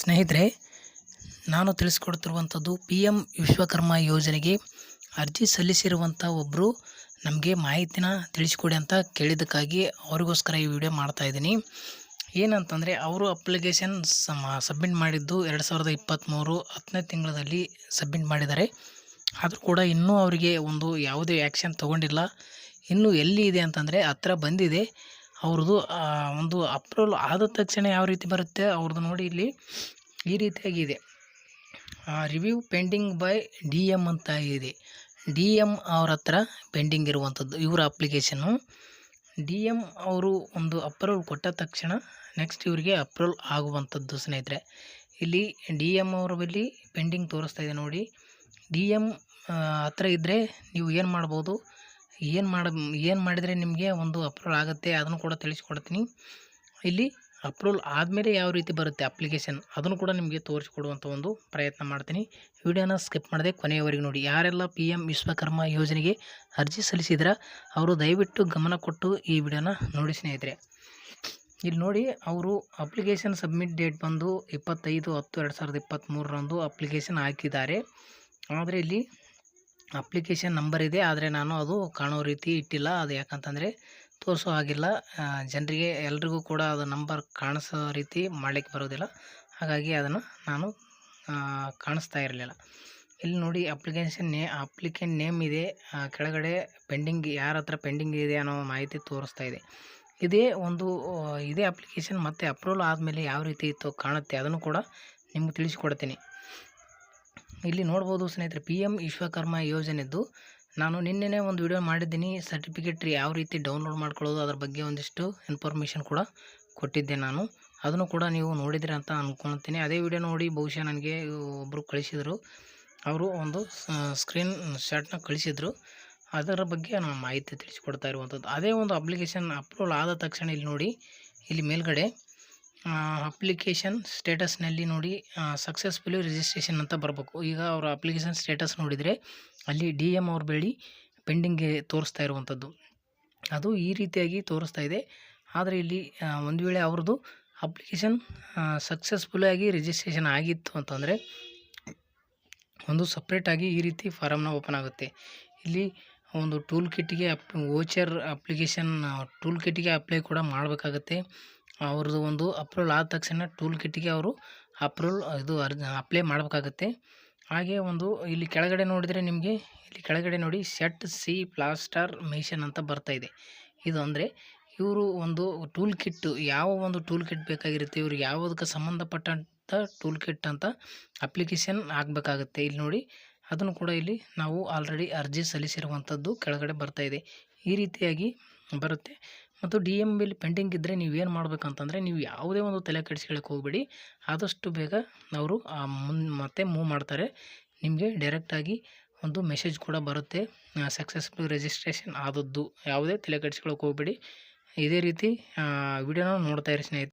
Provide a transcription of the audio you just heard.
ಸ್ನೇಹಿತರೆ, ನಾನು ತಿಳಿಸ್ಕೊಡ್ತಿರುವಂಥದ್ದು P M Vishwakarma ಯೋಜನೆಗೆ ಅರ್ಜಿ ಸಲ್ಲಿಸಿರುವಂಥ ಒಬ್ಬರು ನಮಗೆ ಮಾಹಿತಿನ ತಿಳಿಸ್ಕೊಡಿ ಅಂತ ಕೇಳಿದ್ದಕ್ಕಾಗಿ ಅವರಿಗೋಸ್ಕರ ಈ ವಿಡಿಯೋ ಮಾಡ್ತಾ ಇದ್ದೀನಿ. ಏನಂತಂದರೆ, ಅವರು ಅಪ್ಲಿಕೇಶನ್ ಸಮ, ಸಬ್ಮಿಟ್ ಮಾಡಿದ್ದು ಎರಡು ಸಾವಿರದ ಇಪ್ಪತ್ತ್ಮೂರು ಹತ್ತನೇ ತಿಂಗಳಲ್ಲಿ ಸಬ್ಮಿಟ್ ಮಾಡಿದ್ದಾರೆ. ಆದರೂ ಕೂಡ ಇನ್ನೂ ಅವರಿಗೆ ಒಂದು ಯಾವುದೇ ಆ್ಯಕ್ಷನ್ ತೊಗೊಂಡಿಲ್ಲ. ಇನ್ನೂ ಎಲ್ಲಿ ಇದೆ ಅಂತಂದರೆ, ಹತ್ರ ಬಂದಿದೆ. ಅವ್ರದ್ದು ಒಂದು ಅಪ್ರೂವಲ್ ಆದ ತಕ್ಷಣ ಯಾವ ರೀತಿ ಬರುತ್ತೆ ಅವ್ರದ್ದು ನೋಡಿ ಇಲ್ಲಿ ಈ ರೀತಿಯಾಗಿದೆ. Review pending by D M ಅಂತ ಇದೆ ಡಿ ಎಂ ಅವ್ರ ಹತ್ರ ಪೆಂಡಿಂಗ್ ಇರುವಂಥದ್ದು, ಇವರ ಅಪ್ಲಿಕೇಶನ್ನು ಡಿ ಎಂ ಅವರು ಒಂದು ಅಪ್ರೂವಲ್ ಕೊಟ್ಟ ತಕ್ಷಣ ನೆಕ್ಸ್ಟ್ ಇವರಿಗೆ ಅಪ್ರೂವಲ್ ಆಗುವಂಥದ್ದು ಸ್ನೇಹಿತರೆ. ಇಲ್ಲಿ ಡಿ ಎಂ ಅವರ ಬಳಿ ಪೆಂಡಿಂಗ್ ತೋರಿಸ್ತಾ ಇದೆ ನೋಡಿ. ಡಿ ಎಂ ಹತ್ರ ಇದ್ದರೆ ನೀವು ಏನು ಮಾಡ್ಬೋದು? ಏನು ಮಾಡ, ಏನು ಮಾಡಿದರೆ ನಿಮಗೆ ಒಂದು ಅಪ್ರೂವಲ್ ಆಗುತ್ತೆ ಅದನ್ನು ಕೂಡ ತಿಳಿಸ್ಕೊಡ್ತೀನಿ. ಇಲ್ಲಿ ಅಪ್ರೂವಲ್ ಆದಮೇಲೆ ಯಾವ ರೀತಿ ಬರುತ್ತೆ ಅಪ್ಲಿಕೇಶನ್ ಅದನ್ನು ಕೂಡ ನಿಮಗೆ ತೋರಿಸ್ಕೊಡುವಂಥ ಒಂದು ಪ್ರಯತ್ನ ಮಾಡ್ತೀನಿ. ವಿಡಿಯೋನ ಸ್ಕಿಪ್ ಮಾಡದೆ ಕೊನೆಯವರೆಗೆ ನೋಡಿ. ಯಾರೆಲ್ಲ ಪಿ ಎಂ ವಿಶ್ವಕರ್ಮ ಯೋಜನೆಗೆ ಅರ್ಜಿ ಸಲ್ಲಿಸಿದ್ರೆ, ಅವರು ದಯವಿಟ್ಟು ಗಮನ ಕೊಟ್ಟು ಈ ವಿಡಿಯೋನ ನೋಡಿ ಸ್ನೇಹಿತರೆ. ಇಲ್ಲಿ ನೋಡಿ, ಅವರು ಅಪ್ಲಿಕೇಶನ್ ಸಬ್ಮಿಟ್ ಡೇಟ್ ಬಂದು ಇಪ್ಪತ್ತೈದು ಹತ್ತು ಎರಡು ಸಾವಿರದ ಇಪ್ಪತ್ತ್ಮೂರರಂದು ಅಪ್ಲಿಕೇಶನ್ ಹಾಕಿದ್ದಾರೆ. ಆದರೆ ಇಲ್ಲಿ ಅಪ್ಲಿಕೇಶನ್ ನಂಬರ್ ಇದೆ, ಆದರೆ ನಾನು ಅದು ಕಾಣೋ ರೀತಿ ಇಟ್ಟಿಲ್ಲ. ಅದು ಯಾಕಂತಂದರೆ ತೋರಿಸೋ ಹಾಗಿಲ್ಲ. ಜನರಿಗೆ, ಎಲ್ರಿಗೂ ಕೂಡ ಅದು ನಂಬರ್ ಕಾಣಿಸೋ ರೀತಿ ಮಾಡಲಿಕ್ಕೆ ಬರೋದಿಲ್ಲ. ಹಾಗಾಗಿ ಅದನ್ನು ನಾನು ಕಾಣಿಸ್ತಾ ಇರಲಿಲ್ಲ. ಇಲ್ಲಿ ನೋಡಿ, ಅಪ್ಲಿಕೇಶನ್ ನೇ ಅಪ್ಲಿಕೆಂಟ್ ನೇಮ್ ಇದೆ. ಕೆಳಗಡೆ ಪೆಂಡಿಂಗ್, ಯಾರ ಹತ್ರ ಪೆಂಡಿಂಗ್ ಇದೆ ಅನ್ನೋ ಮಾಹಿತಿ ತೋರಿಸ್ತಾ ಇದೆ. ಇದೇ ಒಂದು ಇದೇ ಅಪ್ಲಿಕೇಶನ್ ಮತ್ತು ಅಪ್ರೂವಲ್ ಆದಮೇಲೆ ಯಾವ ರೀತಿ ಇತ್ತು ಕಾಣುತ್ತೆ. ಅದನ್ನು ಕೂಡ ನಿಮ್ಗೆ ತಿಳಿಸ್ಕೊಡ್ತೀನಿ. ಇಲ್ಲಿ ನೋಡ್ಬೋದು ಸ್ನೇಹಿತರೆ ಪಿ ಎಂ ವಿಶ್ವಕರ್ಮ ಯೋಜನೆದ್ದು ನಾನು ನಿನ್ನೆ ಒಂದು ವಿಡಿಯೋ ಮಾಡಿದ್ದೀನಿ. ಸರ್ಟಿಫಿಕೇಟ್ ಯಾವ ರೀತಿ ಡೌನ್ಲೋಡ್ ಮಾಡ್ಕೊಳ್ಳೋದು, ಅದ್ರ ಬಗ್ಗೆ ಒಂದಿಷ್ಟು ಇನ್ಫಾರ್ಮೇಷನ್ ಕೂಡ ಕೊಟ್ಟಿದ್ದೆ ನಾನು. ಅದನ್ನು ಕೂಡ ನೀವು ನೋಡಿದಿರ ಅಂತ ಅಂದ್ಕೊಳ್ತೀನಿ ಅದೇ ವಿಡಿಯೋ ನೋಡಿ ಬಹುಶಃ ನನಗೆ ಒಬ್ಬರು ಕಳಿಸಿದರು. ಅವರು ಒಂದು ಸ್ಕ್ರೀನ್ ಶಾಟ್ನ ಕಳಿಸಿದರು. ಅದರ ಬಗ್ಗೆ ನಾನು ಮಾಹಿತಿ ತಿಳಿಸಿಕೊಡ್ತಾ ಇರುವಂಥದ್ದು ಅದೇ ಒಂದು ಅಪ್ಲಿಕೇಶನ್ ಅಪ್ರೂವಲ್ ಆದ ತಕ್ಷಣ ಇಲ್ಲಿ ನೋಡಿ, ಇಲ್ಲಿ ಮೇಲ್ಗಡೆ ಅಪ್ಲಿಕೇಶನ್ ಸ್ಟೇಟಸ್ನಲ್ಲಿ ನೋಡಿ ಸಕ್ಸಸ್ಫುಲಿ ರಿಜಿಸ್ಟ್ರೇಷನ್ ಅಂತ ಬರಬೇಕು. ಈಗ ಅವರ ಅಪ್ಲಿಕೇಶನ್ ಸ್ಟೇಟಸ್ ನೋಡಿದರೆ ಅಲ್ಲಿ ಡಿ ಎಂ ಅವ್ರ ಬೆಳಿ ಪೆಂಡಿಂಗ್ಗೆ ತೋರಿಸ್ತಾ ಇರುವಂಥದ್ದು. ಅದು ಈ ರೀತಿಯಾಗಿ ತೋರಿಸ್ತಾ ಇದೆ. ಆದರೆ ಇಲ್ಲಿ ಒಂದು ವೇಳೆ ಅವ್ರದ್ದು ಅಪ್ಲಿಕೇಶನ್ ಸಕ್ಸಸ್ಫುಲ್ಲಾಗಿ ರಿಜಿಸ್ಟ್ರೇಷನ್ ಆಗಿತ್ತು ಅಂತಂದರೆ ಒಂದು ಸಪ್ರೇಟಾಗಿ ಈ ರೀತಿ ಫಾರಮ್ನ ಓಪನ್ ಆಗುತ್ತೆ. ಇಲ್ಲಿ ಒಂದು ಟೂಲ್ ಕಿಟ್ಗೆ ಅಪ್ ವೋಚರ್ ಅಪ್ಲಿಕೇಶನ್ ಟೂಲ್ ಕಿಟ್ಗೆ ಅಪ್ಲೈ ಕೂಡ ಮಾಡಬೇಕಾಗತ್ತೆ. ಅವ್ರದ್ದು ಒಂದು ಅಪ್ರೂವಲ್ ಆದ ತಕ್ಷಣ ಟೂಲ್ ಕಿಟ್ಗೆ ಅವರು ಅಪ್ರೂವಲ್, ಇದು ಅರ್ಜಿ ಅಪ್ಲೈ ಮಾಡಬೇಕಾಗತ್ತೆ. ಹಾಗೆ ಒಂದು ಇಲ್ಲಿ ಕೆಳಗಡೆ ನೋಡಿದರೆ ನಿಮಗೆ, ಇಲ್ಲಿ ಕೆಳಗಡೆ ನೋಡಿ ಸೆಟ್ ಸಿ ಪ್ಲಾಸ್ಟರ್ ಮಿಷನ್ ಅಂತ ಬರ್ತಾ ಇದೆ. ಇದು ಅಂದರೆ ಇವರು ಒಂದು ಟೂಲ್ ಕಿಟ್ ಯಾವ ಒಂದು ಟೂಲ್ ಕಿಟ್ ಬೇಕಾಗಿರುತ್ತೆ, ಇವರು ಯಾವುದಕ್ಕೆ ಸಂಬಂಧಪಟ್ಟಂಥ ಟೂಲ್ ಕಿಟ್ ಅಂತ ಅಪ್ಲಿಕೇಶನ್ ಆಗಬೇಕಾಗುತ್ತೆ. ಇಲ್ಲಿ ನೋಡಿ, ಅದನ್ನು ಕೂಡ ಇಲ್ಲಿ ನಾವು ಆಲ್ರೆಡಿ ಅರ್ಜಿ ಸಲ್ಲಿಸಿರುವಂಥದ್ದು ಕೆಳಗಡೆ ಬರ್ತಾ ಇದೆ. ಈ ರೀತಿಯಾಗಿ ಬರುತ್ತೆ. ಮತ್ತು ಡಿ ಎಂ ಬಿಲ್ ಪೆಂಡಿಂಗ್ ಇದ್ದರೆ ಏನು ಮಾಡಬೇಕಂತಂದರೆ ನೀವು ಯಾವುದೇ ಒಂದು ತಲೆ ಕೆಡಿಸ್ಕೊಳ್ಳೋಕೆ ಹೋಗಬೇಡಿ. ಆದಷ್ಟು ಬೇಗ ಅವರು ಮುನ್, ಮತ್ತೆ ಮೂವ್ ಮಾಡ್ತಾರೆ. ನಿಮಗೆ ಡೈರೆಕ್ಟಾಗಿ ಒಂದು ಮೆಸೇಜ್ ಕೂಡ ಬರುತ್ತೆ. ಸಕ್ಸಸ್ಫುಲ್ ರಿಜಿಸ್ಟ್ರೇಷನ್ ಆದದ್ದು. ಯಾವುದೇ ತಲೆ ಕೆಡಿಸ್ಕೊಳ್ಳೋಕೆ ಹೋಗಬೇಡಿ. ಇದೇ ರೀತಿ ವಿಡಿಯೋನ ನೋಡ್ತಾ ಇರಿ ಸ್ನೇಹಿತರೆ.